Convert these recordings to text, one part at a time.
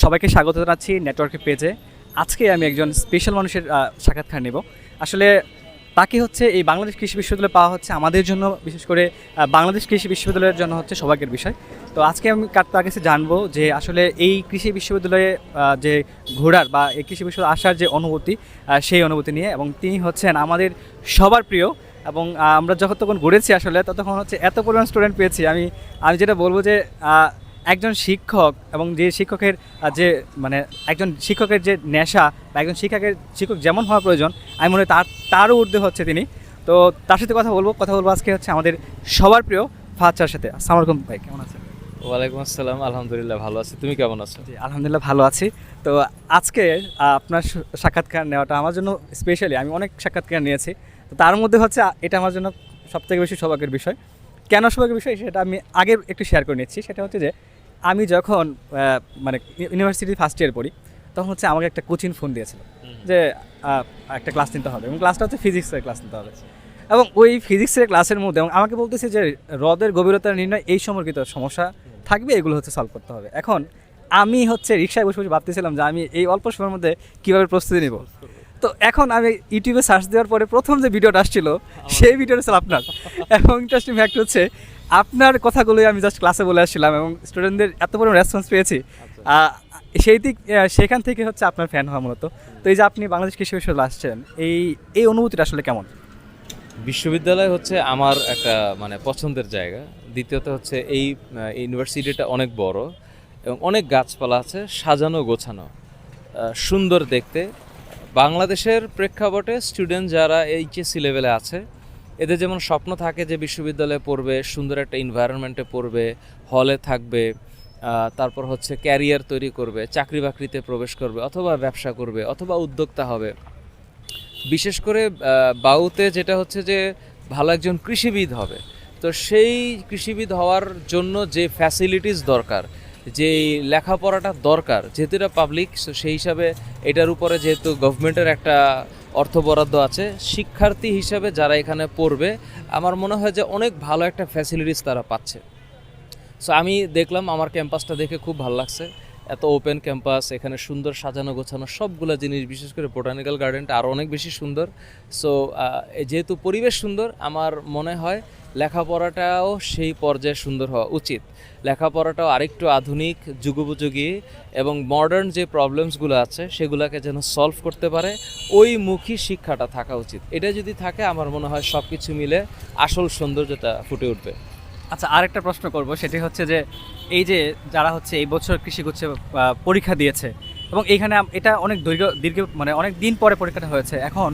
সবাইকে স্বাগত জানাচ্ছি নেটওয়ার্কের পেজে। আজকে আমি একজন স্পেশাল মানুষের সাক্ষাৎকার নেব। আসলে তাকে হচ্ছে এই বাংলাদেশ কৃষি বিশ্ববিদ্যালয় পাওয়া হচ্ছে আমাদের জন্য, বিশেষ করে বাংলাদেশ কৃষি বিশ্ববিদ্যালয়ের জন্য হচ্ছে সৌভাগ্যের বিষয়। তো আজকে আমি তার কাছে জানব যে আসলে এই কৃষি বিশ্ববিদ্যালয়ে যে ঘোরার বা এই কৃষি বিশ্ববিদ্যালয়ে আসার যে অনুভূতি সেই অনুভূতি নিয়ে, এবং তিনি হচ্ছেন আমাদের সবার প্রিয়, এবং আমরা যখন তখন ঘুরেছি আসলে, ততক্ষণ হচ্ছে এত পরিমাণ স্টুডেন্ট পেয়েছি। আমি আমি যেটা বলব যে একজন শিক্ষক এবং যে শিক্ষকের যে মানে একজন শিক্ষকের যে নেশা বা একজন শিক্ষকের শিক্ষক যেমন হওয়া প্রয়োজন আমি মনে হয় তার তারও ঊর্ধ্বে হচ্ছে তিনি। তো তার সাথে কথা বলব কথা বলব আজকে হচ্ছে আমাদের সবার প্রিয় ফাহাদ স্যার সাথে। আসসালামু আলাইকুম ভাই কেমন আছেন? ওয়ালাইকুম আসসালাম আলহামদুলিল্লাহ ভালো আছি। তুমি কেমন আছো? জি আলহামদুলিল্লাহ ভালো আছি। তো আজকে আপনার সাক্ষাৎকার নেওয়াটা আমার জন্য স্পেশালি আমি অনেক সাক্ষাৎকার নিয়েছি। তো তার মধ্যে হচ্ছে এটা আমার জন্য সবথেকে বেশি সৌভাগ্যের বিষয়। কেন সৌভাগ্যের বিষয় সেটা আমি আগে একটু শেয়ার করে নিচ্ছি। সেটা হচ্ছে যে আমি যখন মানে ইউনিভার্সিটি ফার্স্ট ইয়ার পড়ি তখন হচ্ছে আমাকে একটা কোচিং ফোন দিয়েছিল যে একটা ক্লাস নিতে হবে। এবং ক্লাসটা হচ্ছে ফিজিক্সের ক্লাস নিতে হবে। এবং ওই ফিজিক্সের ক্লাসের মধ্যে এবং আমাকে বলতেছে যে হ্রদের গভীরতার নির্ণয় এই সম্পর্কিত সমস্যা থাকবে এগুলো হচ্ছে সলভ করতে হবে। এখন আমি হচ্ছে রিক্সায় বসে বসে ভাবতেছিলাম যে আমি এই অল্প সময়ের মধ্যে কীভাবে প্রস্তুতি নিব? তো এখন আমি ইউটিউবে সার্চ দেওয়ার পরে প্রথম যে ভিডিওটা আসছিল সেই ভিডিওটা ছিল আপনার। এবং ইন্টারেস্টিং ফ্যাক্ট হচ্ছে আপনার কথাগুলোই আমি জাস্ট ক্লাসে বলে আসছিলাম এবং স্টুডেন্টদের এত বড় রেসপন্স পেয়েছি। সেই দিক সেখান থেকে হচ্ছে আপনার ফ্যান হওয়া মূলত। তো এই যে আপনি বাংলাদেশ কৃষি বিশ্ববিদ্যালয়ে আসছেন এই এই অনুভূতিটা আসলে কেমন? বিশ্ববিদ্যালয় হচ্ছে আমার একটা মানে পছন্দের জায়গা। দ্বিতীয়ত হচ্ছে এই ইউনিভার্সিটিটা অনেক বড় এবং অনেক গাছপালা আছে সাজানো গোছানো। সুন্দর দেখতে। বাংলাদেশের প্রেক্ষাপটে স্টুডেন্ট যারা এইচএসসি লেভেলে আছে এদের যেমন স্বপ্ন থাকে যে বিশ্ববিদ্যালয়ে পড়বে, সুন্দর একটা এনভায়রনমেন্টে পড়বে হলে থাকবে তারপর হচ্ছে ক্যারিয়ার তৈরি করবে চাকরি বাকরিতে প্রবেশ করবে, অথবা ব্যবসা করবে, অথবা উদ্যোক্তা হবে। বিশেষ করে বাউতে যেটা হচ্ছে যে ভালো একজন কৃষিবিদ হবে। তো সেই কৃষিবিদ হওয়ার জন্য যে ফ্যাসিলিটিস দরকার যে লেখাপড়াটা দরকার, যেহেতু এটা পাবলিক সেই হিসাবে এটার উপরে যেহেতু গভর্নমেন্টের একটা অর্থ বরাদ্দ আছে, শিক্ষার্থী হিসাবে যারা এখানে পড়বে, আমার মনে হয় যে অনেক ভালো একটা ফ্যাসিলিটিস তারা পাচ্ছে। সো আমি দেখলাম, আমার ক্যাম্পাসটা দেখে খুব ভালো লাগছে। এত ওপেন ক্যাম্পাস এখানে সুন্দর সাজানো গোছানো, সবগুলো জিনিস, বিশেষ করে বোটানিক্যাল গার্ডেনটা আরও অনেক বেশি সুন্দর। সো যেহেতু পরিবেশ সুন্দর, আমার মনে হয় লেখাপড়াটাও সেই পর্যায়ে সুন্দর হওয়া উচিত। লেখাপড়াটাও আরেকটু আধুনিক, যুগোপযোগী এবং মডার্ন যে প্রবলেমসগুলো আছে, সেগুলোকে যেন সলভ করতে পারে, ওই মুখী শিক্ষাটা থাকা উচিত। এটা যদি থাকে, আমার মনে হয় সব কিছু মিলে আসল সৌন্দর্যটা ফুটে উঠবে। আচ্ছা আরেকটা প্রশ্ন করব সেটি হচ্ছে যে এই যে যারা হচ্ছে এই বছর কৃষি আহ, পরীক্ষা দিয়েছে এবং আম- এটা অনেক দীর্ঘ দীর্ঘ মানে অনেক দিন পরে পরীক্ষাটা হয়েছে এখন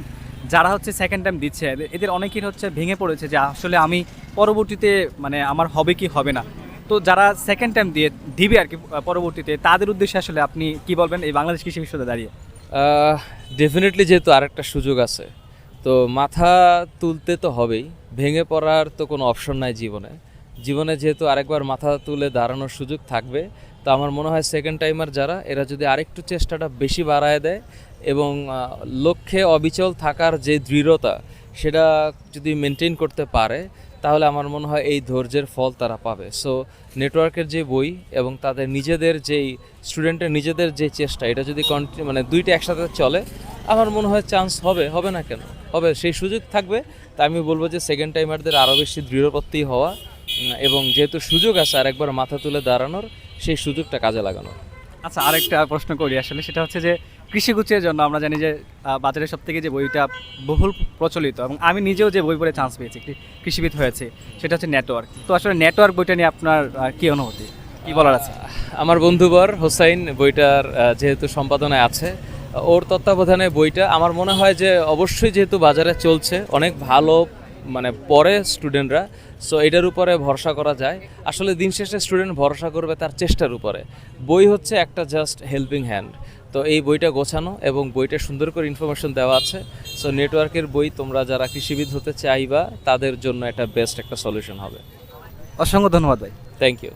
যারা হচ্ছে সেকেন্ড টাইম দিচ্ছে এদের- এদের অনেকের হচ্ছে ভেঙে পড়েছে যে আসলে আমি পরবর্তীতে মানে আমার হবে কি হবে না। তো যারা সেকেন্ড টাইম দিয়ে দিবে আর কি পরবর্তীতে তাদের উদ্দেশ্যে আসলে আপনি কি বলবেন এই বাংলাদেশ কৃষি বিশ্ববিদ্যালয়ে দাঁড়িয়ে? ডেফিনেটলি যেহেতু আরেকটা সুযোগ আছে তো মাথা তুলতে তো হবেই ভেঙে পড়ার তো কোনো অপশন নাই জীবনে। জীবনে যেহেতু আরেকবার মাথা তুলে দাঁড়ানোর সুযোগ থাকবে, তো আমার মনে হয় সেকেন্ড টাইমার যারা, এরা যদি আরেকটু চেষ্টাটা বেশি বাড়ায় দেয় এবং লক্ষ্যে অবিচল থাকার যে দৃঢ়তা, সেটা যদি মেনটেন করতে পারে, তাহলে আমার মনে হয় এই ধৈর্যের ফল তারা পাবে। সো নেটওয়ার্কের যে বই এবং তাদের নিজেদের যেই স্টুডেন্টের নিজেদের যে চেষ্টা, এটা যদি কন্টি মানে দুইটা একসাথে চলে, আমার মনে হয় চান্স হবে হবে না কেন? হবে, সেই সুযোগ থাকবে। তা আমি বলব যে সেকেন্ড টাইমারদের আরও বেশি দৃঢ়প্রত্যয়ী হওয়া এবং যেহেতু সুযোগ আছে আরেকবার মাথা তুলে দাঁড়ানোর সেই সুযোগটা কাজে লাগানো আচ্ছা আরেকটা প্রশ্ন করি আসলে সেটা হচ্ছে যে কৃষিগুচ্ছের জন্য আমরা জানি যে বাজারে সব থেকে যে বইটা বহুল প্রচলিত এবং আমি নিজেও যে বই পড়ে চান্স পেয়েছি কৃ- কৃষিবিদ হয়েছে সেটা হচ্ছে নেটওয়ার্ক তো আসলে নেটওয়ার্ক বইটা নিয়ে আপনার কি অনুভূতি? কি বলার আছে? আমার বন্ধুবর হোসাইন বইটার যেহেতু সম্পাদনায় আছে ওর তত্ত্বাবধানে বইটা আমার মনে হয় যে অবশ্যই যেহেতু বাজারে চলছে অনেক ভালো মানে পরে স্টুডেন্টরা সো এটার উপরে ভরসা করা যায়। আসলে দিন শেষে স্টুডেন্ট ভরসা করবে তার চেষ্টার উপরে। বই হচ্ছে একটা জাস্ট হেল্পিং হ্যান্ড তো এই বইটা গোছানো এবং বইটা সুন্দর করে ইনফরমেশন দেওয়া আছে। সো নেটওয়ার্কের বই তোমরা যারা কৃষিবিদ হতে চাইবা তাদের জন্য এটা বেস্ট একটা সলিউশন হবে। অসংখ্য ধন্যবাদ ভাই। Thank you